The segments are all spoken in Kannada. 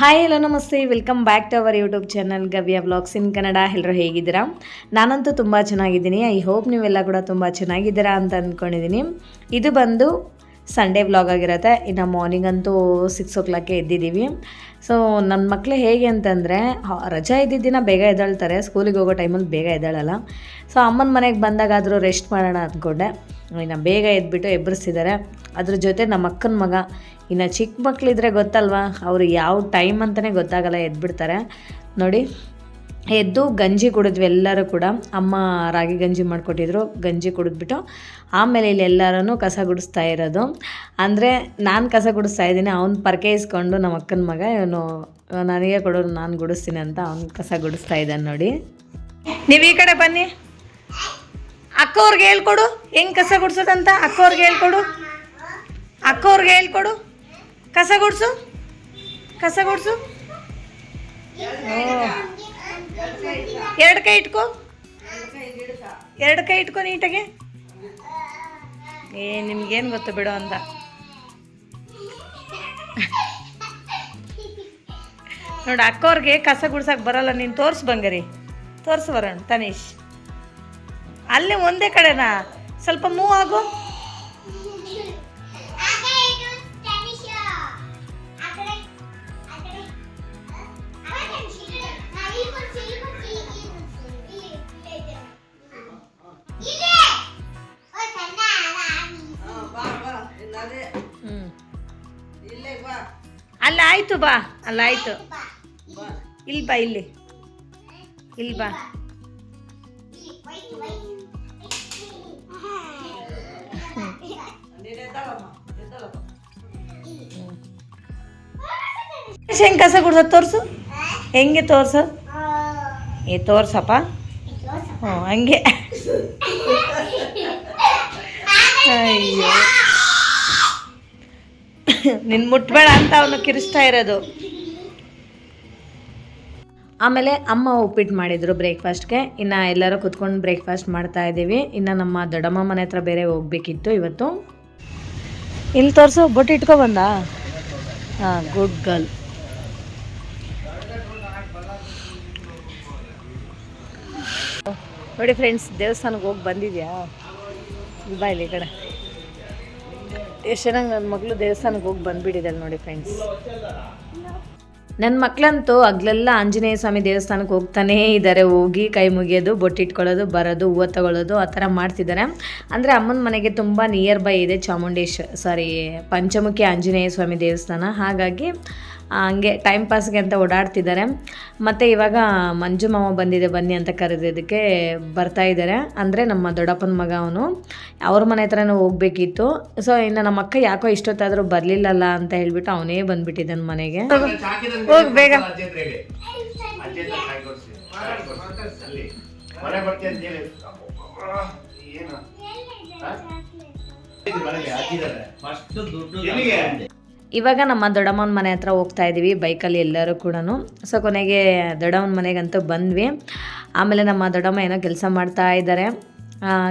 ಹಾಯ್ ಹಲೋ ನಮಸ್ತೆ. Welcome back to our YouTube channel Gavya vlogs in Kannada ಎಲ್ಲರೂ ಹೇಗಿದ್ದೀರಾ? ನಾನಂತೂ ತುಂಬ ಚೆನ್ನಾಗಿದ್ದೀನಿ. ಐ ಹೋಪ್ ನೀವೆಲ್ಲ ಕೂಡ ತುಂಬ ಚೆನ್ನಾಗಿದ್ದೀರಾ ಅಂತ ಅಂದ್ಕೊಂಡಿದ್ದೀನಿ ಇದು ಬಂದು ಸಂಡೇ ವ್ಲಾಗ್ ಆಗಿರುತ್ತೆ. ಇನ್ನು ಮಾರ್ನಿಂಗ್ ಅಂತೂ ಸಿಕ್ಸ್ ಓ ಕ್ಲಾಕ್ಗೆ ಎದ್ದಿದ್ದೀವಿ. ಸೊ ನನ್ನ ಮಕ್ಕಳು ಹೇಗೆ ಅಂತಂದರೆ ರಜಾ ಇದ್ದಿದ್ದಿನ ಬೇಗ ಎದ್ದಾಳ್ತಾರೆ. ಸ್ಕೂಲಿಗೆ ಹೋಗೋ ಟೈಮಲ್ಲಿ ಬೇಗ ಎದ್ದೇಳಲ್ಲ. ಸೊ ಅಮ್ಮನ ಮನೆಗೆ ಬಂದಾಗಾದರೂ ರೆಸ್ಟ್ ಮಾಡೋಣ ಅಂದ್ಕೊಂಡೆ ಇನ್ನು ಬೇಗ ಎದ್ಬಿಟ್ಟು ಎಬ್ಬರಿಸಿದ್ದಾರೆ ಅದ್ರ ಜೊತೆ ನಮ್ಮ ಅಕ್ಕನ ಮಗ, ಇನ್ನು ಚಿಕ್ಕ ಮಕ್ಕಳಿದ್ರೆ ಗೊತ್ತಲ್ವಾ, ಅವರು ಯಾವ ಟೈಮ್ ಅಂತಲೇ ಗೊತ್ತಾಗಲ್ಲ, ಎದ್ಬಿಡ್ತಾರೆ. ನೋಡಿ, ಎದ್ದು ಗಂಜಿ ಕುಡಿದ್ವಿ ಎಲ್ಲರೂ ಕೂಡ. ಅಮ್ಮ ರಾಗಿ ಗಂಜಿ ಮಾಡಿಕೊಟ್ಟಿದ್ರು, ಗಂಜಿ ಕುಡಿದ್ಬಿಟ್ಟು ಆಮೇಲೆ ಇಲ್ಲಿ ಎಲ್ಲರೂ ಕಸ ಗುಡಿಸ್ತಾ ಇರೋದು. ಅಂದರೆ ನಾನು ಕಸ ಗುಡಿಸ್ತಾ ಇದ್ದೀನಿ, ಅವ್ನು ಪರ್ಕೆ ಇಸ್ಕೊಂಡು ನಮ್ಮ ಅಕ್ಕನ ಮಗ, ಇವನು, ನನಗೆ ಕೊಡೋರು ನಾನು ಗುಡಿಸ್ತೀನಿ ಅಂತ ಅವ್ನು ಕಸ ಗುಡಿಸ್ತಾ ಇದ್ದಾನೆ ನೋಡಿ. ನೀವು ಈ ಕಡೆ ಬನ್ನಿ. ಅಕ್ಕವ್ರಿಗೆ ಹೇಳ್ಕೊಡು. ಹೆಂಗೆ ಕಸ ಗುಡ್ಸೋದಂತ ಅಕ್ಕವ್ರಿಗೆ ಹೇಳ್ಕೊಡು. ಅಕ್ಕವ್ರಿಗೆ ಹೇಳ್ಕೊಡು. ಕಸ ಗುಡ್ಸು. ಕಸ ಗುಡ್ಸು. ಎರಡು ಕೈ ಇಟ್ಕೋ. ಎರಡು ಕೈ ಇಟ್ಕೋ ನೀಟಾಗೆ. ಏ, ನಿಮ್ಗೇನು ಗೊತ್ತು ಬಿಡು ಅಂತ ನೋಡಿ ಅಕ್ಕವ್ರಿಗೆ ಕಸ ಗುಡ್ಸಕ್ಕೆ ಬರಲ್ಲ. ನೀನು ತೋರ್ಸು ಬಂಗರಿ. ತೋರ್ಸು ಬರೋಣ ತನೀಶ್. ಅಲ್ಲೇ ಒಂದೇ ಕಡೆನಾ? ಸ್ವಲ್ಪ ಮೂವ್ ಆಗು. ಅಲ್ಲ ಆಯ್ತು ಬಾ. ಅಲ್ಲ ಆಯ್ತು. ಇಲ್ಲಿ ಬಾ ಇಲ್ಲಿ. ಇಲ್ಲಿ ಬಾ. ಹೆಂಗೆ ಕಸ ಗುಡ್ಸೋದು? ತೋರಿಸು. ಹೆಂಗೆ ತೋರಿಸು? ಏ, ತೋರ್ಸಪ್ಪ. ಹ್ಞೂ, ಹಂಗೆ. ಅಯ್ಯೋ. ನಿನ್ ಮುಟ್ಬೇಡ ಅಂತ ಅವನು ಕಿರಿಸ್ತಾ ಇರೋದು. ಆಮೇಲೆ ಅಮ್ಮ ಉಪ್ಪಿಟ್ಟು ಮಾಡಿದ್ರು ಬ್ರೇಕ್ಫಾಸ್ಟ್ಗೆ. ಇನ್ನು ಎಲ್ಲರೂ ಕುತ್ಕೊಂಡು ಬ್ರೇಕ್ಫಾಸ್ಟ್ ಮಾಡ್ತಾ ಇದ್ದೀವಿ. ಇನ್ನು ನಮ್ಮ ದೊಡ್ಡಮ್ಮ ಮನೆ ಹತ್ರ ಬೇರೆ ಹೋಗ್ಬೇಕಿತ್ತು ಇವತ್ತು. ಇಲ್ಲಿ ತೋರಿಸು, ಬೊಟ್ಟು ಇಟ್ಕೊ ಬಂದ? ಹಾಂ, ಗುಡ್ ಗರ್ಲ್. ನೋಡಿ ಫ್ರೆಂಡ್ಸ್ ದೇವಸ್ಥಾನಕ್ಕೆ ಹೋಗಿ ಬಂದಿದ್ಯಾ? ಬಾ ಇಲ್ಲಿ ಈ ಕಡೆ. ಎಷ್ಟು ಚೆನ್ನಾಗಿ ನನ್ನ ಮಗಳು ದೇವಸ್ಥಾನಕ್ಕೆ ಹೋಗಿ ಬಂದುಬಿಟ್ಟಿದ್ದಲ್ಲ ನೋಡಿ ಫ್ರೆಂಡ್ಸ್ ನನ್ನ ಮಕ್ಕಳಂತೂ ಅಗ್ಲೆಲ್ಲ ಆಂಜನೇಯ ಸ್ವಾಮಿ ದೇವಸ್ಥಾನಕ್ಕೆ ಹೋಗ್ತಾನೇ ಇದ್ದಾರೆ ಹೋಗಿ ಕೈ ಮುಗಿಯೋದು ಬೊಟ್ಟಿಟ್ಕೊಳ್ಳೋದು ಬರೋದು, ಹೂವು ತಗೊಳ್ಳೋದು, ಆ ಥರ ಮಾಡ್ತಿದ್ದಾರೆ. ಅಂದರೆ ಅಮ್ಮನ ಮನೆಗೆ ತುಂಬ ನಿಯರ್ ಬೈ ಇದೆ ಚಾಮುಂಡೇಶ್ ಸಾರಿ ಪಂಚಮುಖಿ ಆಂಜನೇಯ ಸ್ವಾಮಿ ದೇವಸ್ಥಾನ. ಹಾಗಾಗಿ ಹಂಗೆ ಟೈಮ್ ಪಾಸ್ಗೆ ಅಂತ ಓಡಾಡ್ತಿದ್ದಾರೆ. ಮತ್ತು ಇವಾಗ ಮಂಜು ಮಾವ ಬಂದಿದೆ, ಬನ್ನಿ ಅಂತ ಕರೆದಿದ್ದಕ್ಕೆ ಬರ್ತಾ ಇದ್ದಾರೆ. ಅಂದರೆ ನಮ್ಮ ದೊಡ್ಡಪ್ಪನ ಮಗ ಅವನು. ಅವ್ರ ಮನೆ ಹತ್ರನೂ ಹೋಗ್ಬೇಕಿತ್ತು. ಸೊ ಇನ್ನು ನಮ್ಮ ಅಕ್ಕ ಯಾಕೋ ಇಷ್ಟೊತ್ತಾದರೂ ಬರಲಿಲ್ಲಲ್ಲ ಅಂತ ಹೇಳ್ಬಿಟ್ಟು ಅವನೇ ಬಂದ್ಬಿಟ್ಟಿದ್ದಾನೆ ಮನೆಗೆ. ಹೋಗ್, ಬೇಗ. ಏನು ಇವಾಗ ನಮ್ಮ ದೊಡ್ಡಮ್ಮನ ಮನೆ ಹತ್ರ ಹೋಗ್ತಾ ಇದ್ದೀವಿ ಬೈಕಲ್ಲಿ ಎಲ್ಲರೂ ಕೂಡ ಸೊ ಕೊನೆಗೆ ದೊಡ್ಡಮ್ಮನ ಮನೆಗಂತೂ ಬಂದ್ವಿ. ಆಮೇಲೆ ನಮ್ಮ ದೊಡ್ಡಮ್ಮ ಏನೋ ಕೆಲಸ ಮಾಡ್ತಾ ಇದ್ದಾರೆ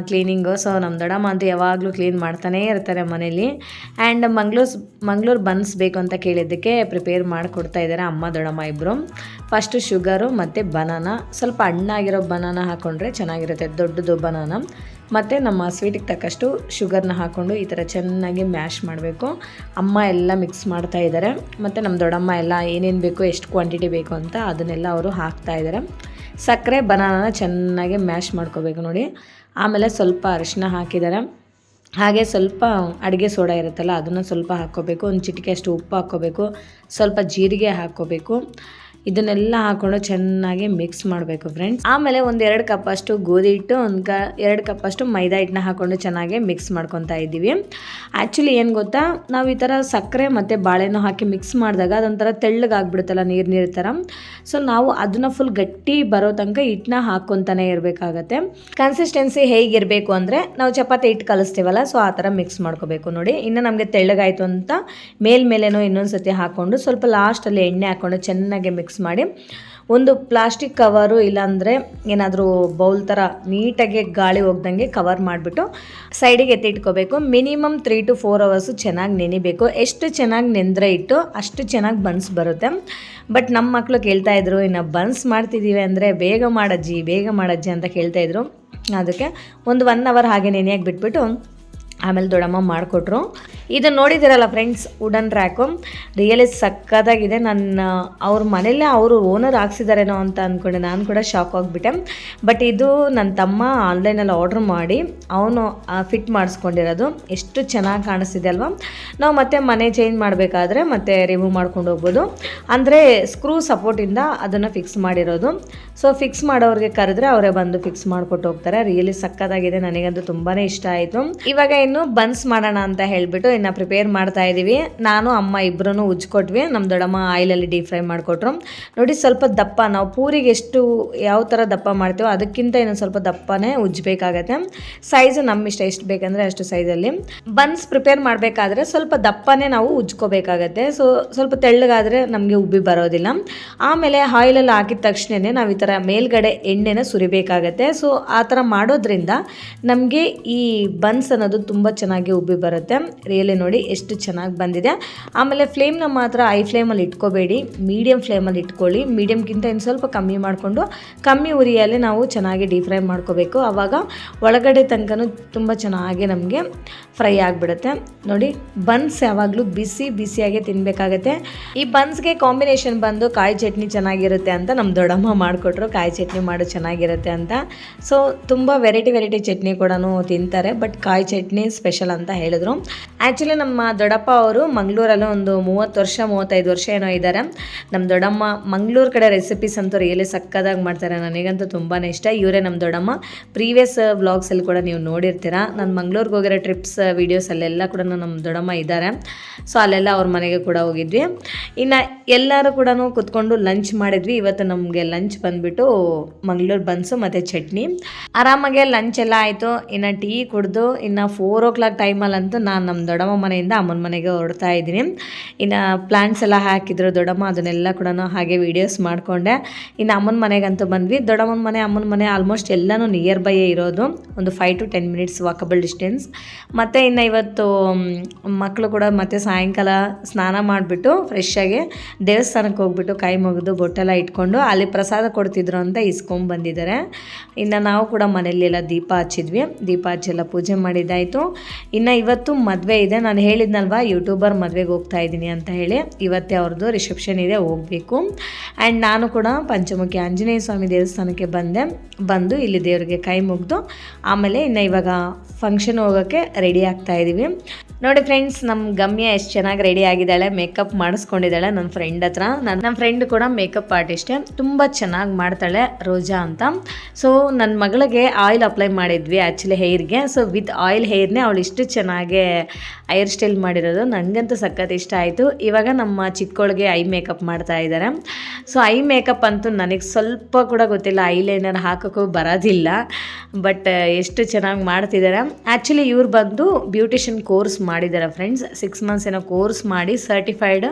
ಕ್ಲೀನಿಂಗು ಸೊ ನಮ್ಮ ದೊಡ್ಡಮ್ಮ ಅಂತೂ ಯಾವಾಗಲೂ ಕ್ಲೀನ್ ಮಾಡ್ತಾನೇ ಇರ್ತಾರೆ ಮನೇಲಿ. ಆ್ಯಂಡ್ ಮಂಗ್ಳೂರ್, ಮಂಗ್ಳೂರು ಬನ್ಸ್ ಬೇಕು ಅಂತ ಕೇಳಿದ್ದಕ್ಕೆ ಪ್ರಿಪೇರ್ ಮಾಡಿಕೊಡ್ತಾ ಇದ್ದಾರೆ ಅಮ್ಮ, ದೊಡ್ಡಮ್ಮ ಇಬ್ಬರು ಫಸ್ಟು ಶುಗರು ಮತ್ತು ಬನಾನ ಸ್ವಲ್ಪ ಹಣ್ಣಾಗಿರೋ ಬನಾನ ಹಾಕ್ಕೊಂಡ್ರೆ ಚೆನ್ನಾಗಿರುತ್ತೆ, ದೊಡ್ಡದು ಬನಾನ ಮತ್ತು ನಮ್ಮ ಸ್ವೀಟಿಗೆ ತಕ್ಕಷ್ಟು ಶುಗರ್ನ ಹಾಕ್ಕೊಂಡು ಈ ಥರ ಚೆನ್ನಾಗಿ ಮ್ಯಾಶ್ ಮಾಡಬೇಕು. ಅಮ್ಮ ಎಲ್ಲ ಮಿಕ್ಸ್ ಮಾಡ್ತಾ ಇದ್ದಾರೆ ಮತ್ತು ನಮ್ಮ ದೊಡ್ಡಮ್ಮ ಎಲ್ಲ ಏನೇನು ಬೇಕು, ಎಷ್ಟು ಕ್ವಾಂಟಿಟಿ ಬೇಕು ಅಂತ ಅದನ್ನೆಲ್ಲ ಅವರು ಹಾಕ್ತಾ ಇದ್ದಾರೆ ಸಕ್ಕರೆ ಬನಾನನ ಚೆನ್ನಾಗಿ ಮ್ಯಾಶ್ ಮಾಡ್ಕೋಬೇಕು ನೋಡಿ. ಆಮೇಲೆ ಸ್ವಲ್ಪ ಅರಿಶಿನ ಹಾಕಿದ್ದಾರೆ ಹಾಗೆ ಸ್ವಲ್ಪ ಅಡುಗೆ ಸೋಡಾ ಇರುತ್ತಲ್ಲ, ಅದನ್ನು ಸ್ವಲ್ಪ ಹಾಕ್ಕೋಬೇಕು. ಒಂದು ಚಿಟಿಕೆ ಅಷ್ಟು ಉಪ್ಪು ಹಾಕ್ಕೋಬೇಕು. ಸ್ವಲ್ಪ ಜೀರಿಗೆ ಹಾಕ್ಕೋಬೇಕು. ಇದನ್ನೆಲ್ಲ ಹಾಕೊಂಡು ಚೆನ್ನಾಗಿ ಮಿಕ್ಸ್ ಮಾಡಬೇಕು ಫ್ರೆಂಡ್ಸ್ ಆಮೇಲೆ ಒಂದು ಎರಡು ಕಪ್ ಅಷ್ಟು ಗೋಧಿ ಹಿಟ್ಟು, ಒಂದು ಕ, ಎರಡು ಕಪ್ ಅಷ್ಟು ಮೈದಾ ಹಿಟ್ಟನ್ನ ಹಾಕ್ಕೊಂಡು ಚೆನ್ನಾಗಿ ಮಿಕ್ಸ್ ಮಾಡ್ಕೊತಾ ಇದ್ದೀವಿ. ಆ್ಯಕ್ಚುಲಿ ಏನು ಗೊತ್ತಾ? ನಾವು ಈ ಥರ ಸಕ್ಕರೆ ಮತ್ತು ಬಾಳೆನೂ ಹಾಕಿ ಮಿಕ್ಸ್ ಮಾಡಿದಾಗ ಅದೊಂಥರ ತೆಳ್ಳಗಾಗ್ಬಿಡುತ್ತಲ್ಲ ನೀರು ನೀರು ಥರ ಸೊ ನಾವು ಅದನ್ನ ಫುಲ್ ಗಟ್ಟಿ ಬರೋ ತನಕ ಹಿಟ್ಟನ್ನ ಹಾಕ್ಕೊತಾನೆ ಇರಬೇಕಾಗತ್ತೆ. ಕನ್ಸಿಸ್ಟೆನ್ಸಿ ಹೇಗಿರಬೇಕು ಅಂದರೆ ನಾವು ಚಪಾತಿ ಹಿಟ್ಟು ಕಲಿಸ್ತೀವಲ್ಲ ಸೊ ಆ ಥರ ಮಿಕ್ಸ್ ಮಾಡ್ಕೋಬೇಕು ನೋಡಿ. ಇನ್ನು ನಮಗೆ ತೆಳ್ಳಗಾಯಿತು ಅಂತ ಮೇಲ್ಮೇಲೆನೋ ಇನ್ನೊಂದು ಸತಿ ಹಾಕ್ಕೊಂಡು ಸ್ವಲ್ಪ ಲಾಸ್ಟಲ್ಲಿ ಎಣ್ಣೆ ಹಾಕ್ಕೊಂಡು ಚೆನ್ನಾಗಿ ಮಿಕ್ಸ್ ಮಾಡಿ. ಒಂದು ಪ್ಲಾಸ್ಟಿಕ್ ಕವರು ಇಲ್ಲಾಂದರೆ ಏನಾದರೂ ಬೌಲ್ ಥರ ನೀಟಾಗಿ ಗಾಳಿ ಹೋಗ್ದಂಗೆ ಕವರ್ ಮಾಡಿಬಿಟ್ಟು ಸೈಡಿಗೆ ಎತ್ತಿಟ್ಕೋಬೇಕು minimum three to four hours ಚೆನ್ನಾಗಿ ನೆನಿಬೇಕು. ಎಷ್ಟು ಚೆನ್ನಾಗಿ ನೆಂದರೆ ಇಟ್ಟು ಅಷ್ಟು ಚೆನ್ನಾಗಿ ಬನ್ಸ್ ಬರುತ್ತೆ. ಬಟ್ ನಮ್ಮ ಮಕ್ಕಳು ಕೇಳ್ತಾಯಿದ್ರು ಇನ್ನು ಬನ್ಸ್ ಮಾಡ್ತಿದ್ದೀವಿ ಅಂದರೆ ಬೇಗ ಮಾಡಜ್ಜಿ ಬೇಗ ಮಾಡಜ್ಜಿ ಅಂತ ಕೇಳ್ತಾಯಿದ್ರು ಅದಕ್ಕೆ ಒಂದು ಒನ್ ಅವರ್ ಹಾಗೆ ನೆನೆಯಾಗಿ ಬಿಟ್ಬಿಟ್ಟು ಆಮೇಲೆ ದೊಡ್ಡಮ್ಮ ಮಾಡಿಕೊಟ್ರು. ಇದು ನೋಡಿದ್ದೀರಲ್ಲ ಫ್ರೆಂಡ್ಸ್ ವುಡನ್ ರ್ಯಾಕು ರಿಯಲಿ ಸಕ್ಕತ್ತಾಗಿದೆ. ನನ್ನ, ಅವ್ರ ಮನೇಲೇ ಅವರು ಓನರ್ ಹಾಕ್ಸಿದಾರೇನೋ ಅಂತ ಅಂದ್ಕೊಂಡೆ ನಾನು ಕೂಡ ಶಾಕ್ ಆಗಿಬಿಟ್ಟೆ. ಬಟ್ ಇದು ನನ್ನ ತಮ್ಮ ಆನ್ಲೈನಲ್ಲಿ ಆರ್ಡ್ರ್ ಮಾಡಿ, ಅವನು ಫಿಟ್ ಮಾಡಿಸ್ಕೊಂಡಿರೋದು. ಎಷ್ಟು ಚೆನ್ನಾಗಿ ಕಾಣಿಸ್ತಿದೆ ಅಲ್ವಾ? ನಾವು ಮತ್ತೆ ಮನೆ ಚೇಂಜ್ ಮಾಡಬೇಕಾದ್ರೆ ಮತ್ತೆ ರಿಮೂವ್ ಮಾಡ್ಕೊಂಡು ಹೋಗ್ಬೋದು. ಅಂದರೆ ಸ್ಕ್ರೂ ಸಪೋರ್ಟಿಂದ ಅದನ್ನು ಫಿಕ್ಸ್ ಮಾಡಿರೋದು. ಸೊ ಫಿಕ್ಸ್ ಮಾಡೋರಿಗೆ ಕರೆದ್ರೆ ಅವರೇ ಬಂದು ಫಿಕ್ಸ್ ಮಾಡಿಕೊಟ್ಟು ಹೋಗ್ತಾರೆ. ರಿಯಲಿ ಸಕ್ಕತ್ತಾಗಿದೆ. ನನಗಂತೂ ತುಂಬಾ ಇಷ್ಟ ಆಯಿತು. ಇವಾಗ ಇನ್ನು ಬನ್ಸ್ ಮಾಡೋಣ ಅಂತ ಹೇಳಿಬಿಟ್ಟು ಇನ್ನು ಪ್ರಿಪೇರ್ ಮಾಡ್ತಾ ಇದ್ದೀವಿ ನಾನು, ಅಮ್ಮ ಇಬ್ಬರೂ ಉಜ್ಕೊಟ್ವಿ ನಮ್ಮ ದೊಡ್ಡಮ್ಮ ಆಯಿಲಲ್ಲಿ ಡೀಪ್ ಫ್ರೈ ಮಾಡಿಕೊಟ್ರು. ನೋಡಿ, ಸ್ವಲ್ಪ ದಪ್ಪ, ನಾವು ಪೂರಿಗೆ ಎಷ್ಟು ಯಾವ ಥರ ದಪ್ಪ ಮಾಡ್ತೀವೋ ಅದಕ್ಕಿಂತ ಇನ್ನೊಂದು ಸ್ವಲ್ಪ ದಪ್ಪನೇ ಉಜ್ಜಬೇಕಾಗತ್ತೆ. ಸೈಜು ನಮ್ಮ ಇಷ್ಟ, ಎಷ್ಟು ಬೇಕಂದರೆ ಅಷ್ಟು ಸೈಜಲ್ಲಿ ಬನ್ಸ್ ಪ್ರಿಪೇರ್ ಮಾಡಬೇಕಾದ್ರೆ ಸ್ವಲ್ಪ ದಪ್ಪನೇ ನಾವು ಉಜ್ಕೋಬೇಕಾಗತ್ತೆ ಸೊ ಸ್ವಲ್ಪ ತೆಳ್ಳಗಾದರೆ ನಮಗೆ ಉಬ್ಬಿ ಬರೋದಿಲ್ಲ. ಆಮೇಲೆ ಆಯಿಲಲ್ಲಿ ಹಾಕಿದ ತಕ್ಷಣವೇ ನಾವು ಈ ಥರ ಮೇಲ್ಗಡೆ ಎಣ್ಣೆನ ಸುರಿಬೇಕಾಗತ್ತೆ. ಸೊ ಆ ಥರ ಮಾಡೋದ್ರಿಂದ ನಮಗೆ ಈ ಬನ್ಸ್ ಅನ್ನೋದು ತುಂಬ ಚೆನ್ನಾಗಿ ಉಬ್ಬಿ ಬರುತ್ತೆ. ರಿಯಲಿ ನೋಡಿ ಎಷ್ಟು ಚೆನ್ನಾಗಿ ಬಂದಿದೆ. ಆಮೇಲೆ ಫ್ಲೇಮ್ನ ಮಾತ್ರ ಐ ಫ್ಲೇಮಲ್ಲಿ ಇಟ್ಕೋಬೇಡಿ. ಮೀಡಿಯಮ್ ಫ್ಲೇಮಲ್ಲಿ ಇಟ್ಕೊಳ್ಳಿ. ಮೀಡಿಯಮ್ಗಿಂತ ಇನ್ನು ಸ್ವಲ್ಪ ಕಮ್ಮಿ ಮಾಡಿಕೊಂಡು ಕಮ್ಮಿ ಉರಿಯಲ್ಲಿ ನಾವು ಚೆನ್ನಾಗಿ ಡೀಪ್ ಫ್ರೈ ಮಾಡ್ಕೋಬೇಕು. ಆವಾಗ ಒಳಗಡೆ ತನಕನೂ ತುಂಬ ಚೆನ್ನಾಗಿ ನಮಗೆ ಫ್ರೈ ಆಗಿಬಿಡುತ್ತೆ. ನೋಡಿ ಬನ್ಸ್ ಯಾವಾಗಲೂ ಬಿಸಿ ಬಿಸಿಯಾಗೆ ತಿನ್ನಬೇಕಾಗತ್ತೆ ಈ ಬನ್ಸ್ಗೆ ಕಾಂಬಿನೇಷನ್ ಬಂದು ಕಾಯಿ ಚಟ್ನಿ ಚೆನ್ನಾಗಿರುತ್ತೆ ಅಂತ ನಮ್ಮ ದೊಡ್ಡಮ್ಮ ಮಾಡಿಕೊಟ್ರು. ಕಾಯಿ ಚಟ್ನಿ ಮಾಡು ಚೆನ್ನಾಗಿರುತ್ತೆ ಅಂತ. ಸೊ ತುಂಬ ವೆರೈಟಿ ವೆರೈಟಿ ಚಟ್ನಿ ಕೂಡ ತಿಂತಾರೆ. ಬಟ್ ಕಾಯಿ ಚಟ್ನಿ ಸ್ಪೆಷಲ್ ಅಂತ ಹೇಳಿದ್ರು. ಆ್ಯಕ್ಚುಲಿ ನಮ್ಮ ದೊಡ್ಡಪ್ಪ ಅವರು ಮಂಗಳೂರಲ್ಲಿ ಒಂದು ಮೂವತ್ತು ವರ್ಷ, ಮೂವತ್ತೈದು ವರ್ಷ ಏನೋ ಇದ್ದಾರೆ. ನಮ್ಮ ದೊಡ್ಡಮ್ಮ ಮಂಗಳೂರು ಕಡೆ ರೆಸಿಪೀಸ್ ಅಂತೂ ರಿಯಲಿ ಸಕ್ಕದಾಗಿ ಮಾಡ್ತಾರೆ. ನನಗಂತೂ ತುಂಬಾ ಇಷ್ಟ. ಇವರೇ ನಮ್ಮ ದೊಡ್ಡಮ್ಮ. ಪ್ರೀವಿಯಸ್ ವ್ಲಾಗ್ಸಲ್ಲಿ ಕೂಡ ನೀವು ನೋಡಿರ್ತೀರ. ನಾನು ಮಂಗಳೂರಿಗೆ ಹೋಗಿರೋ ಟ್ರಿಪ್ಸ್ ವೀಡಿಯೋಸಲ್ಲೆಲ್ಲ ಕೂಡ ನಮ್ಮ ದೊಡ್ಡಮ್ಮ ಇದ್ದಾರೆ. ಸೊ ಅಲ್ಲೆಲ್ಲ ಅವ್ರ ಮನೆಗೆ ಕೂಡ ಹೋಗಿದ್ವಿ. ಇನ್ನು ಎಲ್ಲರೂ ಕೂಡ ಕುತ್ಕೊಂಡು ಲಂಚ್ ಮಾಡಿದ್ವಿ. ಇವತ್ತು ನಮಗೆ ಲಂಚ್ ಬಂದುಬಿಟ್ಟು ಮಂಗಳೂರು ಬನ್ಸು ಮತ್ತು ಚಟ್ನಿ. ಆರಾಮಾಗೆ ಲಂಚ್ ಎಲ್ಲ ಆಯಿತು. ಇನ್ನು ಟೀ ಕುಡಿದು, ಇನ್ನು ಫೋರ್ ಓ ಕ್ಲಾಕ್ ಟೈಮಲ್ಲಂತೂ ನಾನು ನಮ್ಮ ದೊಡ್ಡಮ್ಮ ಮನೆಯಿಂದ ಅಮ್ಮನ ಮನೆಗೆ ಹೊರಡ್ತಾ ಇದ್ದೀನಿ. ಇನ್ನು ಪ್ಲ್ಯಾಂಟ್ಸ್ ಎಲ್ಲ ಹಾಕಿದ್ರು ದೊಡ್ಡಮ್ಮ, ಅದನ್ನೆಲ್ಲ ಕೂಡ ಹಾಗೆ ವೀಡಿಯೋಸ್ ಮಾಡಿಕೊಂಡೆ. ಇನ್ನು ಅಮ್ಮನ ಮನೆಗಂತೂ ಬಂದ್ವಿ. ದೊಡ್ಡಮ್ಮನ ಮನೆ, ಅಮ್ಮನ ಮನೆ ಆಲ್ಮೋಸ್ಟ್ ಎಲ್ಲನೂ ನಿಯರ್ ಬೈಯೇ ಇರೋದು. ಒಂದು five to ten minutes walkable distance ಮತ್ತು ಇನ್ನು ಇವತ್ತು ಮಕ್ಕಳು ಕೂಡ ಮತ್ತೆ ಸಾಯಂಕಾಲ ಸ್ನಾನ ಮಾಡಿಬಿಟ್ಟು ಫ್ರೆಶ್ಶಾಗಿ ದೇವಸ್ಥಾನಕ್ಕೆ ಹೋಗ್ಬಿಟ್ಟು ಕೈ ಮುಗಿದು ಬೊಟ್ಟೆಲ್ಲ ಇಟ್ಕೊಂಡು ಅಲ್ಲಿ ಪ್ರಸಾದ ಕೊಡ್ತಿದ್ರು ಅಂತ ಇಸ್ಕೊಂಬಂದಿದ್ದಾರೆ ಇನ್ನು ನಾವು ಕೂಡ ಮನೆಯಲ್ಲೆಲ್ಲ ದೀಪ ಹಚ್ಚಿದ್ವಿ. ದೀಪ ಹಚ್ಚಿ ಎಲ್ಲ ಪೂಜೆ ಮಾಡಿದ್ದಾಯಿತು. ಇನ್ನು ಇವತ್ತು ಮದುವೆ ಇದೆ. ನಾನು ಹೇಳಿದ್ನಲ್ವ ಯೂಟ್ಯೂಬರ್ ಮದುವೆಗೆ ಹೋಗ್ತಾ ಇದ್ದೀನಿ ಅಂತ ಹೇಳಿ. ಇವತ್ತೇ ಅವ್ರದ್ದು ರಿಸೆಪ್ಷನ್ ಇದೆ, ಹೋಗಬೇಕು. ಆ್ಯಂಡ್ ನಾನು ಕೂಡ ಪಂಚಮುಖಿ ಆಂಜನೇಯ ಸ್ವಾಮಿ ದೇವಸ್ಥಾನಕ್ಕೆ ಬಂದೆ. ಬಂದು ಇಲ್ಲಿ ದೇವರಿಗೆ ಕೈ ಮುಗಿದು, ಆಮೇಲೆ ಇನ್ನು ಇವಾಗ ಫಂಕ್ಷನ್ ಹೋಗೋಕ್ಕೆ ರೆಡಿ ಆಗ್ತಾ ಇದ್ದೀವಿ. ನೋಡಿ ಫ್ರೆಂಡ್ಸ್ ನಮ್ಮ ಗಮ್ಯ ಎಷ್ಟು ಚೆನ್ನಾಗಿ ರೆಡಿ ಆಗಿದ್ದಾಳೆ ಮೇಕಪ್ ಮಾಡಿಸ್ಕೊಂಡಿದ್ದಾಳೆ ನನ್ನ ಫ್ರೆಂಡ್ ಹತ್ರ. ನನ್ನ ನಮ್ಮ ಫ್ರೆಂಡ್ ಕೂಡ ಮೇಕಪ್ ಆರ್ಟಿಸ್ಟೇ ತುಂಬ ಚೆನ್ನಾಗಿ ಮಾಡ್ತಾಳೆ ರೋಜಾ ಅಂತ. ಸೊ ನನ್ನ ಮಗಳಿಗೆ ಆಯಿಲ್ ಅಪ್ಲೈ ಮಾಡಿದ್ವಿ ಆ್ಯಕ್ಚುಲಿ ಹೇರ್ಗೆ ಸೊ ವಿತ್ ಆಯಿಲ್ ಹೇರ್ನೇ ಅವಳು ಇಷ್ಟು ಚೆನ್ನಾಗಿ ಹೇರ್ ಸ್ಟೈಲ್ ಮಾಡಿರೋದು ನನಗಂತೂ ಸಖತ್ ಇಷ್ಟ ಆಯಿತು. ಇವಾಗ ನಮ್ಮ ಚಿಕ್ಕವಳಿಗೆ ಐ ಮೇಕಪ್ ಮಾಡ್ತಾ ಇದ್ದಾರೆ ಸೊ ಐ ಮೇಕಪ್ ಅಂತೂ ನನಗೆ ಸ್ವಲ್ಪ ಕೂಡ ಗೊತ್ತಿಲ್ಲ ಐ ಲೈನರ್ ಹಾಕೋಕ್ಕೂ ಬರೋದಿಲ್ಲ ಬಟ್ ಎಷ್ಟು ಚೆನ್ನಾಗಿ ಮಾಡ್ತಿದ್ದಾರೆ ಆ್ಯಕ್ಚುಲಿ ಇವ್ರು ಬಂದು ಬ್ಯೂಟಿಷಿಯನ್ ಕೋರ್ಸ್ ಮಾಡಿದ್ದಾರೆ ಫ್ರೆಂಡ್ಸ್ ಸಿಕ್ಸ್ ಮಂತ್ಸ್ ಏನೋ ಕೋರ್ಸ್ ಮಾಡಿ ಸರ್ಟಿಫೈಡ್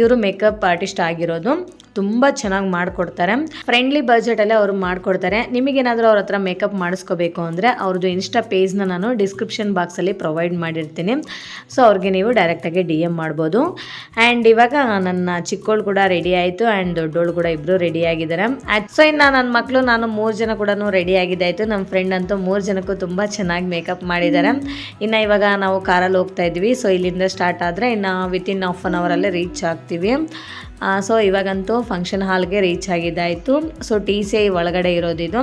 ಇವರು ಮೇಕಪ್ ಆರ್ಟಿಸ್ಟ್ ಆಗಿರೋದು. ತುಂಬ ಚೆನ್ನಾಗಿ ಮಾಡಿಕೊಡ್ತಾರೆ. ಫ್ರೆಂಡ್ಲಿ ಬಜೆಟಲ್ಲೇ ಅವರು ಮಾಡಿಕೊಡ್ತಾರೆ. ನಿಮಗೇನಾದರೂ ಅವ್ರ ಹತ್ರ ಮೇಕಪ್ ಮಾಡಿಸ್ಕೋಬೇಕು ಅಂದರೆ ಅವ್ರದ್ದು ಇನ್ಸ್ಟಾ ಪೇಜ್ನ ನಾನು ಡಿಸ್ಕ್ರಿಪ್ಷನ್ ಬಾಕ್ಸಲ್ಲಿ ಪ್ರೊವೈಡ್ ಮಾಡಿರ್ತೀನಿ. ಸೊ ಅವ್ರಿಗೆ ನೀವು ಡೈರೆಕ್ಟಾಗಿ ಡಿ ಎಂ ಮಾಡ್ಬೋದು. ಆ್ಯಂಡ್ ಇವಾಗ ನನ್ನ ಚಿಕ್ಕೋಳು ಕೂಡ ರೆಡಿ ಆಯಿತು ಆ್ಯಂಡ್ ದೊಡ್ಡೋಳು ಕೂಡ ಇಬ್ಬರು ರೆಡಿ ಆಗಿದ್ದಾರೆ ಸೊ ಇನ್ನು ನನ್ನ ಮಕ್ಕಳು ನಾನು ಮೂರು ಜನ ಕೂಡ ರೆಡಿ ಆಗಿದ್ದಾಯಿತು. ನಮ್ಮ ಫ್ರೆಂಡ್ ಅಂತೂ ಮೂರು ಜನಕ್ಕೂ ತುಂಬ ಚೆನ್ನಾಗಿ ಮೇಕಪ್ ಮಾಡಿದ್ದಾರೆ ಇನ್ನು ಇವಾಗ ನಾವು ಕಾರಲ್ಲಿ ಹೋಗ್ತಾ ಇದ್ವಿ. ಸೊ ಇಲ್ಲಿಂದ ಸ್ಟಾರ್ಟ್ ಆದರೆ ಇನ್ನು ವಿತಿನ್ ಹಾಫ್ ಆನ್ ಅವರಲ್ಲೇ ರೀಚ್ ಆಗ್ತೀವಿ. ಸೊ ಇವಾಗಂತೂ ಫಂಕ್ಷನ್ ಹಾಲ್ಗೆ ರೀಚ್ ಆಗಿದ್ದಾಯಿತು. ಸೊ ಟಿ ಸಿ ಐ ಒಳಗಡೆ ಇರೋದಿದು.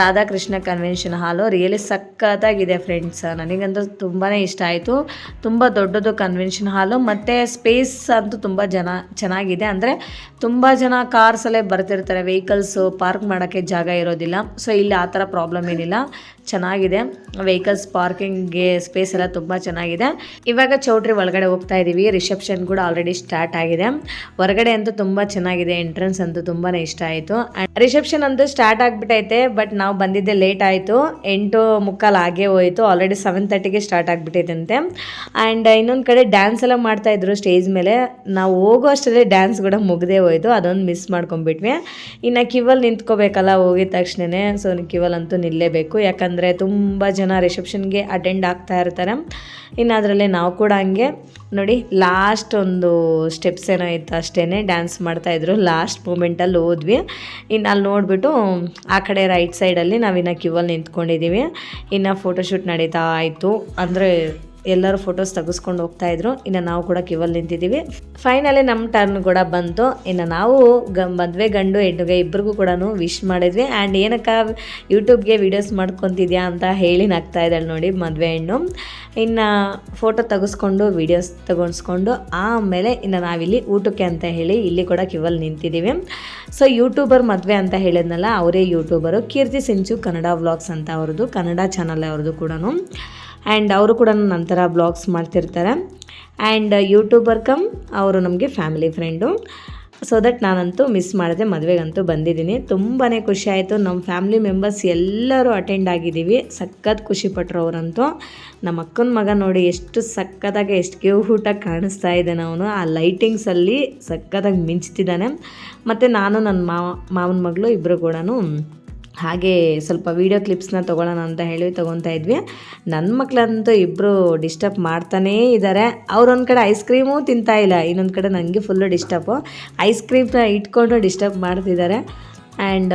ರಾಧಾಕೃಷ್ಣ ಕನ್ವೆನ್ಷನ್ ಹಾಲು ರಿಯಲಿ ಸಖತ್ತಾಗಿದೆ ಫ್ರೆಂಡ್ಸ್ ನನಗಂತೂ ತುಂಬಾ ಇಷ್ಟ ಆಯಿತು. ತುಂಬ ದೊಡ್ಡದು ಕನ್ವೆನ್ಷನ್ ಹಾಲು ಮತ್ತು ಸ್ಪೇಸ್ ಅಂತೂ ತುಂಬ ಜನ, ಚೆನ್ನಾಗಿದೆ. ಅಂದರೆ ತುಂಬ ಜನ ಕಾರ್ಸಲ್ಲೇ ಬರ್ತಿರ್ತಾರೆ. ವೆಹಿಕಲ್ಸು ಪಾರ್ಕ್ ಮಾಡೋಕ್ಕೆ ಜಾಗ ಇರೋದಿಲ್ಲ. ಸೊ ಇಲ್ಲಿ ಆ ಥರ ಪ್ರಾಬ್ಲಮ್ ಏನಿಲ್ಲ. ಚೆನ್ನಾಗಿದೆ. ವೆಹಿಕಲ್ಸ್ ಪಾರ್ಕಿಂಗ್ಗೆ ಸ್ಪೇಸ್ ಎಲ್ಲ ತುಂಬ ಚೆನ್ನಾಗಿದೆ. ಇವಾಗ ಚೌಟ್ರಿ ಒಳಗಡೆ ಹೋಗ್ತಾ ಇದ್ದೀವಿ ರಿಸೆಪ್ಷನ್ ಕೂಡ ಆಲ್ರೆಡಿ ಸ್ಟಾರ್ಟ್ ಆಗಿದೆ. ಹೊರಗಡೆ ಅಂತೂ ತುಂಬ ಚೆನ್ನಾಗಿದೆ. ಚೆನ್ನಾಗಿದೆ ಎಂಟ್ರೆನ್ಸ್ ಅಂತೂ ತುಂಬಾನೇ ಇಷ್ಟ ಆಯಿತು. ರಿಸೆಪ್ಷನ್ ಅಂತೂ ಸ್ಟಾರ್ಟ್ ಆಗಿಬಿಟ್ಟೈತೆ ಬಟ್ ನಾವು ಬಂದಿದ್ದೆ ಲೇಟ್ ಆಯಿತು. ಎಂಟು ಮುಕ್ಕಾಲು ಆಗೇ ಹೋಯಿತು. ಆಲ್ರೆಡಿ ಸೆವೆನ್ ತರ್ಟಿಗೆ ಸ್ಟಾರ್ಟ್ ಆಗಿಬಿಟ್ಟೈತಂತೆ. ಆ್ಯಂಡ್ ಇನ್ನೊಂದು ಕಡೆ ಡ್ಯಾನ್ಸ್ ಎಲ್ಲ ಮಾಡ್ತಾ ಇದ್ರು ಸ್ಟೇಜ್ ಮೇಲೆ. ನಾವು ಹೋಗೋ ಅಷ್ಟರಲ್ಲಿ ಡ್ಯಾನ್ಸ್ ಕೂಡ ಮುಗ್ದೇ ಹೋಯಿತು. ಅದೊಂದು ಮಿಸ್ ಮಾಡ್ಕೊಂಡ್ಬಿಟ್ವಿ. ಇನ್ನು ಕಿವಲ್ಲಿ ನಿಂತ್ಕೋಬೇಕಲ್ಲ ಹೋಗಿದ ತಕ್ಷಣವೇ ಸೊ ಕಿವಲ್ ಅಂತೂ ನಿಲ್ಲೇಬೇಕು. ಯಾಕಂದರೆ ತುಂಬ ಜನ ರಿಸೆಪ್ಷನ್ಗೆ ಅಟೆಂಡ್ ಆಗ್ತಾ ಇರ್ತಾರೆ. ಇನ್ನು ಅದರಲ್ಲೇ ನಾವು ಕೂಡ ಹಂಗೆ. ನೋಡಿ ಲಾಸ್ಟ್ ಒಂದು ಸ್ಟೆಪ್ಸ್ ಏನೋ ಇತ್ತು ಅಷ್ಟೇ ಡ್ಯಾನ್ಸ್ ಮಾಡ್ತಾಯಿದ್ರು ಲಾಸ್ಟ್ ಮೂಮೆಂಟಲ್ಲಿ ಹೋದ್ವಿ. ಇನ್ನು ಅಲ್ಲಿ ನೋಡಿಬಿಟ್ಟು, ಆ ಕಡೆ ರೈಟ್ ಸೈಡಲ್ಲಿ ನಾವಿನ್ನು ಕ್ಯೂವಲ್ಲಿ ನಿಂತ್ಕೊಂಡಿದ್ದೀವಿ ಇನ್ನು ಫೋಟೋಶೂಟ್ ನಡೀತಾ ಇತ್ತು. ಅಂದರೆ ಎಲ್ಲರೂ ಫೋಟೋಸ್ ತೆಗೆಸ್ಕೊಂಡು ಹೋಗ್ತಾ ಇದ್ರು. ಇನ್ನು ನಾವು ಕೂಡ ಕ್ಯೂವಲ್ಲಿ ನಿಂತಿದ್ದೀವಿ. ಫೈನಲಿ ನಮ್ಮ ಟರ್ನ್ ಕೂಡ ಬಂತು. ಇನ್ನು ನಾವು ಗ, ಮದುವೆ ಗಂಡು ಹೆಣ್ಣುಗೆ ಇಬ್ರಿಗೂ ಕೂಡ ವಿಶ್ ಮಾಡಿದ್ವಿ. ಆ್ಯಂಡ್ ಏನಕ್ಕ ಯೂಟ್ಯೂಬ್ಗೆ ವೀಡಿಯೋಸ್ ಮಾಡ್ಕೊತಿದ್ಯಾ ಅಂತ ಹೇಳಿ ನಗ್ತಾ ಇದ್ದಾಳೆ ನೋಡಿ ಮದುವೆ ಹೆಣ್ಣು. ಇನ್ನು ಫೋಟೋ ತೆಗೆಸ್ಕೊಂಡು ವೀಡಿಯೋಸ್ ತಗೊಂಡ್ಸ್ಕೊಂಡು, ಆಮೇಲೆ ಇನ್ನು ನಾವಿಲ್ಲಿ ಊಟಕ್ಕೆ ಅಂತ ಹೇಳಿ ಇಲ್ಲಿ ಕೂಡ ಕ್ಯೂವಲ್ಲಿ ನಿಂತಿದ್ದೀವಿ. ಸೊ ಯೂಟ್ಯೂಬರ್ ಮದುವೆ ಅಂತ ಹೇಳಿದ್ನಲ್ಲ, ಅವರೇ ಯೂಟ್ಯೂಬರು ಕೀರ್ತಿ ಸಿಂಚು ಕನ್ನಡ ವ್ಲಾಗ್ಸ್ ಅಂತ ಅವ್ರದ್ದು, ಕನ್ನಡ ಚಾನಲ್ ಅವ್ರದ್ದು ಕೂಡ ಆ್ಯಂಡ್ ಅವರು ಕೂಡ ನಂತರ ಬ್ಲಾಗ್ಸ್ ಮಾಡ್ತಿರ್ತಾರೆ. ಆ್ಯಂಡ್ ಯೂಟ್ಯೂಬರ್ ಕಮ್, ಅವರು ನಮಗೆ ಫ್ಯಾಮಿಲಿ ಫ್ರೆಂಡು ಸೊ ದಟ್ ನಾನಂತೂ ಮಿಸ್ ಮಾಡಿದೆ ಮದುವೆಗಂತೂ ಬಂದಿದ್ದೀನಿ. ತುಂಬಾ ಖುಷಿ ಆಯಿತು. ನಮ್ಮ ಫ್ಯಾಮಿಲಿ ಮೆಂಬರ್ಸ್ ಎಲ್ಲರೂ ಅಟೆಂಡ್ ಆಗಿದ್ದೀವಿ. ಸಖತ್ ಖುಷಿಪಟ್ಟರು ಅವರಂತೂ. ನಮ್ಮ ಅಕ್ಕನ ಮಗ ನೋಡಿ ಎಷ್ಟು ಸಖತ್ತಾಗಿ ಎಷ್ಟು ಕ್ಯೂಟಾಗಿ ಕಾಣಿಸ್ತಾ ಇದ್ದಾನೆ ಅವನು. ಆ ಲೈಟಿಂಗ್ಸಲ್ಲಿ ಸಖತ್ತಾಗಿ ಮಿಂಚ್ತಿದ್ದಾನೆ. ಮತ್ತು ನಾನು ನನ್ನ ಮಾವ, ಮಾವನ ಮಗಳು ಇಬ್ಬರು ಕೂಡ ಹಾಗೆ ಸ್ವಲ್ಪ ವೀಡಿಯೋ ಕ್ಲಿಪ್ಸ್ನ ತೊಗೊಳ್ಳೋಣ ಅಂತ ಹೇಳಿ ತೊಗೊತಾ ಇದ್ವಿ. ನನ್ನ ಮಕ್ಕಳಂತೂ ಇಬ್ಬರು ಡಿಸ್ಟರ್ಬ್ ಮಾಡ್ತಾನೇ ಇದ್ದಾರೆ ಅವ್ರೊಂದು ಕಡೆ ಐಸ್ ಕ್ರೀಮು ತಿಂತಾ ಇಲ್ಲ. ಇನ್ನೊಂದು ಕಡೆ ನನಗೆ ಫುಲ್ಲು ಡಿಸ್ಟರ್ಬು ಐಸ್ ಕ್ರೀಮ್ನ ಇಟ್ಕೊಂಡು ಡಿಸ್ಟರ್ಬ್ ಮಾಡ್ತಿದ್ದಾರೆ ಆ್ಯಂಡ್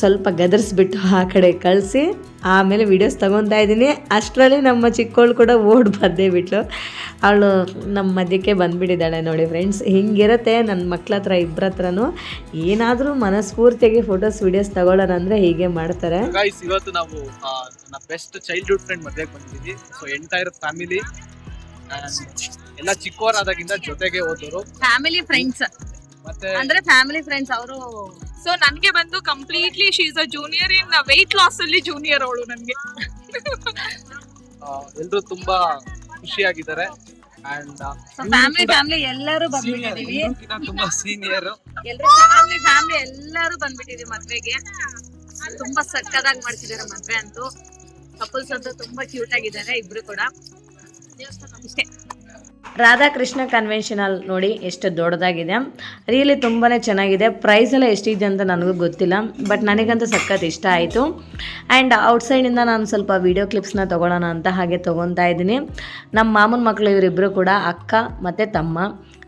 ಸ್ವಲ್ಪ ಗದರಿಸ್ಬಿಟ್ಟು ಆ ಕಡೆ ಕಳಿಸಿ ಆಮೇಲೆ ವೀಡಿಯೋಸ್ ತೊಗೊತಾ ಇದ್ದೀನಿ. ಅಷ್ಟರಲ್ಲಿ ನಮ್ಮ ಚಿಕ್ಕವಳು ಕೂಡ ಓಡ್ ಬಂದೇ ಬಿಟ್ಲು. ಅವಳು ನಮ್ಮ ಮಧ್ಯಕ್ಕೆ ಬಂದುಬಿಟ್ಟಿದ್ದಾಳೆ ನೋಡಿ ಫ್ರೆಂಡ್ಸ್ ಹಿಂಗಿರುತ್ತೆ ನನ್ನ ಮಕ್ಳ ಹತ್ರ ಇಬ್ಬರ ಹತ್ರನೂ. ಏನಾದರೂ ಮನಸ್ಫೂರ್ತಿಯಾಗಿ ಫೋಟೋಸ್ ವೀಡಿಯೋಸ್ ತಗೊಳ್ಳೋಣ ಅಂದರೆ ಹೀಗೆ ಮಾಡ್ತಾರೆ. ಇವತ್ತು ನಾವು ನನ್ನ ಬೆಸ್ಟ್ ಚೈಲ್ಡ್ಹುಡ್ ಫ್ರೆಂಡ್ ಮಧ್ಯಕ್ಕೆ ಬಂದಿದ್ದೀವಿ ಸೊ ಎಂಟೈರ್ ಫ್ಯಾಮಿಲಿ ಎಲ್ಲ ಚಿಕ್ಕವರಾದಾಗಿಂದ ಜೊತೆಗೆ ಓದೋರು ಫ್ಯಾಮಿಲಿ ಫ್ರೆಂಡ್ಸ್ ಮತ್ತೆ ಅಂದ್ರೆ ಫ್ಯಾಮಿಲಿ ಫ್ರೆಂಡ್ಸ್ ಅವರು ಸೊ ನನ್ಗೆ ಬಂದು completely she is a junior in weight loss ಅಲ್ಲಿ ಜೂನಿಯರ್ ಅವಳು ನನಗೆ. ಎಲ್ಲರೂ ತುಂಬಾ ಖುಷಿಯಾಗಿದ್ದಾರೆ. ಅಂಡ್ ಫ್ಯಾಮಿಲಿ ಫ್ಯಾಮಿಲಿ ಎಲ್ಲರೂ ಬಂದ್ಬಿಟ್ಟಿದೀವಿ ತುಂಬಾ ಸೀನಿಯರ್ ಎಲ್ಲರೂ ಫ್ಯಾಮಿಲಿ ಫ್ಯಾಮಿಲಿ ಎಲ್ಲರೂ ಬಂದ್ಬಿಟ್ಟಿದೀವಿ ಮದ್ವೆಗೆ. ತುಂಬಾ ಸಕ್ಕದಾಗಿ ಮಾಡ್ತಿದ್ದಾರೆ ಮದ್ವೆ ಅಂತೂ. ಕಪಲ್ಸ್ ಅಂತೂ ತುಂಬಾ ಕ್ಯೂಟ್ ಆಗಿದ್ದಾರೆ ಇಬ್ರು ಕೂಡ. ಇಷ್ಟೇ ರಾಧಾಕೃಷ್ಣ ಕನ್ವೆನ್ಷನಲ್ ನೋಡಿ ಎಷ್ಟು ದೊಡ್ಡದಾಗಿದೆ. ರಿಯಲಿ ತುಂಬಾ ಚೆನ್ನಾಗಿದೆ. ಪ್ರೈಸ್ ಎಲ್ಲ ಎಷ್ಟಿದೆ ಅಂತ ನನಗೂ ಗೊತ್ತಿಲ್ಲ ಬಟ್ ನನಗಂತೂ ಸಖತ್ ಇಷ್ಟ ಆಯಿತು. ಆ್ಯಂಡ್ ಔಟ್ಸೈಡಿಂದ ನಾನು ಸ್ವಲ್ಪ ವೀಡಿಯೋ ಕ್ಲಿಪ್ಸ್ನ ತೊಗೊಳ್ಳೋಣ ಅಂತ ಹಾಗೆ ತೊಗೊತಾ ಇದ್ದೀನಿ. ನಮ್ಮ ಮಾಮನ ಮಕ್ಕಳು ಇವರಿಬ್ಬರು ಕೂಡ, ಅಕ್ಕ ಮತ್ತು ತಮ್ಮ.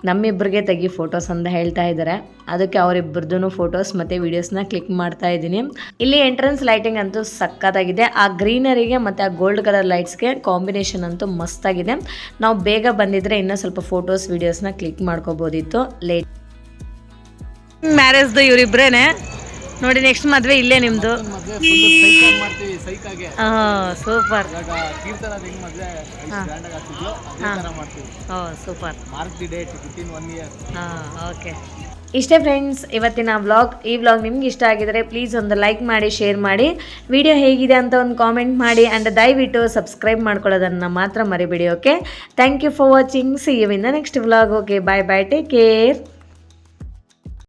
ನಮ್ಮಿಬ್ಬರಿಗೆ ತೆಗಿ ಫೋಟೋಸ್ ಅಂತ ಹೇಳ್ತಾ ಇದ್ದಾರೆ ಅದಕ್ಕೆ ಅವರಿಬ್ಬರದ್ದು ಫೋಟೋಸ್ ಮತ್ತು ವೀಡಿಯೋಸ್ನ ಕ್ಲಿಕ್ ಮಾಡ್ತಾ ಇದ್ದೀನಿ. ಇಲ್ಲಿ ಎಂಟ್ರೆನ್ಸ್ ಲೈಟಿಂಗ್ ಅಂತೂ ಸಕ್ಕತ್ತಾಗಿದೆ ಆ ಗ್ರೀನರಿಗೆ ಮತ್ತು ಆ ಗೋಲ್ಡ್ ಕಲರ್ ಲೈಟ್ಸ್ಗೆ ಕಾಂಬಿನೇಷನ್ ಅಂತೂ ಮಸ್ತಾಗಿದೆ. ನಾವು ಬೇಗ ಬಂದಿದ್ರೆ ಇನ್ನೂ ಸ್ವಲ್ಪ ಫೋಟೋಸ್ ವೀಡಿಯೋಸ್ನ ಕ್ಲಿಕ್ ಮಾಡ್ಕೋಬೋದಿತ್ತು. ಲೇಟ್ ಮ್ಯಾರೇಜ್ದು ಇವರಿಬ್ರೇನೆ ನೋಡಿ ನೆಕ್ಸ್ಟ್ ಮದ್ವೆ ಇಲ್ಲೇ ಸೈಕಾಗೆ ಸೂಪರ್. ಸೂಪರ್. ಓಕೆ. ಇಷ್ಟೇ ಫ್ರೆಂಡ್ಸ್ ಇವತ್ತಿನ ವ್ಲಾಗ್ ಈ ವ್ಲಾಗ್ ನಿಮ್ಗೆ ಇಷ್ಟ ಆಗಿದ್ರೆ ಪ್ಲೀಸ್ ಒಂದು ಲೈಕ್ ಮಾಡಿ ಶೇರ್ ಮಾಡಿ. ವಿಡಿಯೋ ಹೇಗಿದೆ ಅಂತ ಒಂದು ಕಾಮೆಂಟ್ ಮಾಡಿ ಆ್ಯಂಡ್ ದಯವಿಟ್ಟು ಸಬ್ಸ್ಕ್ರೈಬ್ ಮಾಡ್ಕೊಳ್ಳೋದನ್ನು ಮಾತ್ರ ಮರಿಬಿಡಿ okay thank you for watching see you in the next vlog okay bye bye take care